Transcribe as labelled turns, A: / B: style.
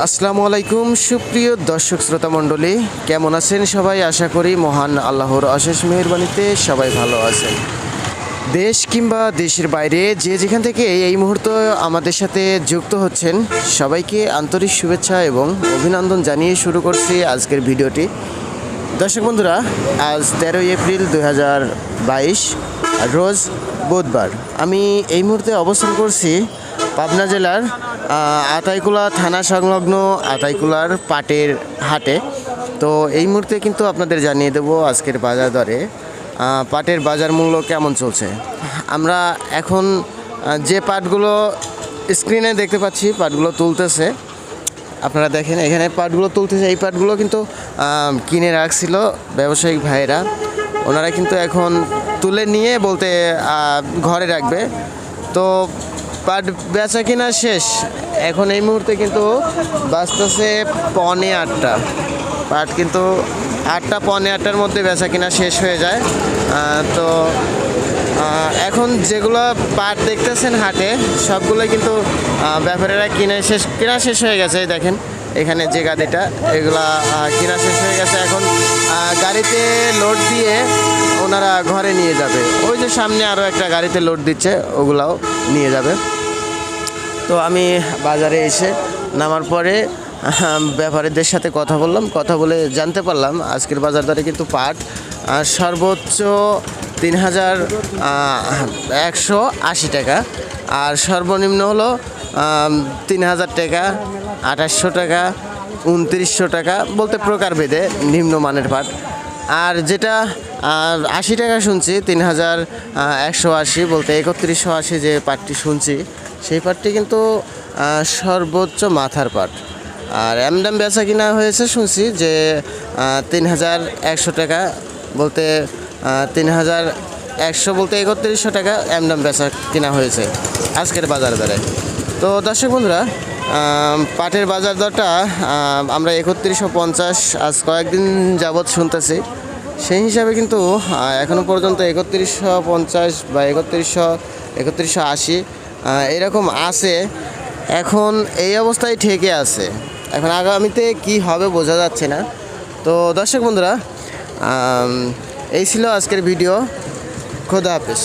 A: আসসালামু আলাইকুম, সুপ্রিয় দর্শক শ্রোতা মণ্ডলী। কেমন আছেন সবাই? আশা করি মহান আল্লাহর অশেষ মেহরবানিতে সবাই ভালো আছেন। দেশ কিংবা দেশের বাইরে যে যেখান থেকে এই মুহূর্তে আমাদের সাথে যুক্ত হচ্ছেন, সবাইকে আন্তরিক শুভেচ্ছা এবং অভিনন্দন জানিয়ে শুরু করছি আজকের ভিডিওটি। দর্শক বন্ধুরা, আজ তেরোই এপ্রিল দুই হাজার বাইশ, রোজ বুধবার। আমি এই মুহূর্তে অবস্থান করছি পাবনা জেলার আতাইকুলা থানা সংলগ্ন আতাইকুলার পাটের হাটে। তো এই মুহূর্তে কিন্তু আপনাদের জানিয়ে দেবো আজকের বাজার দরে পাটের বাজার মূল্য কেমন চলছে। আমরা এখন যে পাটগুলো স্ক্রিনে দেখতে পাচ্ছি, পাটগুলো তুলতেছে। আপনারা দেখেন, এখানে পাটগুলো তুলতেছে, এই পাটগুলো কিন্তু কিনে রাখছিল ব্যবসায়িক ভাইয়েরা। ওনারা কিন্তু এখন তুলে নিয়ে বলতে ঘরে রাখবে। তো পাট বেচা কিনা শেষ। এখন এই মুহূর্তে কিন্তু বাঁচতেছে পনে আটটা। পাট কিন্তু আটটা, পনে আটটার মধ্যে বেচা কিনা শেষ হয়ে যায়। তো এখন যেগুলো পাট দেখতেছেন হাটে সবগুলো কিন্তু ব্যাপারীরা কিনে শেষ, কেনা শেষ হয়ে গেছে। দেখেন, এখানে যে গাড়িটা, এগুলা কেনা শেষ হয়ে গেছে। এখন গাড়িতে লোড দিয়ে ওনারা ঘরে নিয়ে যাবে। ওই যে সামনে আরও একটা গাড়িতে লোড দিচ্ছে, ওগুলাও নিয়ে যাবে। তো আমি বাজারে এসে নামার পরে ব্যাপারীদের সাথে কথা বললাম, কথা বলে জানতে পারলাম আজকের বাজার দরে কিন্তু পাট সর্বোচ্চ তিন হাজার একশো আশি টাকা, আর সর্বনিম্ন হলো তিন হাজার টাকা, আঠাশশো টাকা, উনত্রিশশো টাকা, বলতে প্রকারভেদে নিম্নমানের পাট। আর যেটা আশি টাকা শুনছি, তিন হাজার একশো আশি বলতে একত্রিশশো আশি যে পাটটি শুনছি, সেই পাটটি কিন্তু সর্বোচ্চ মাথার পাট। আর এমডাম বেচা কিনা হয়েছে শুনছি যে তিন হাজার একশো টাকা বলতে তিন হাজার একশো বলতে একত্রিশশো টাকা এমডাম বেচা কিনা হয়েছে আজকের বাজার দরে। তো দর্শক বন্ধুরা পাটের বাজার দরটা আমরা একত্রিশশো পঞ্চাশ আজ কয়েকদিন যাবৎ শুনতেছি। সেই হিসাবে কিন্তু আহ, এখনও পর্যন্ত একত্রিশশো পঞ্চাশ বা একত্রিশশো একত্রিশশো আশি এরকম আছে। এখন এই অবস্থায় ঠেকে আছে। এখন আগামীতে কি হবে বোঝা যাচ্ছে না। তো দর্শক বন্ধুরা এই ছিল আজকের ভিডিও। খোদা হাফেজ।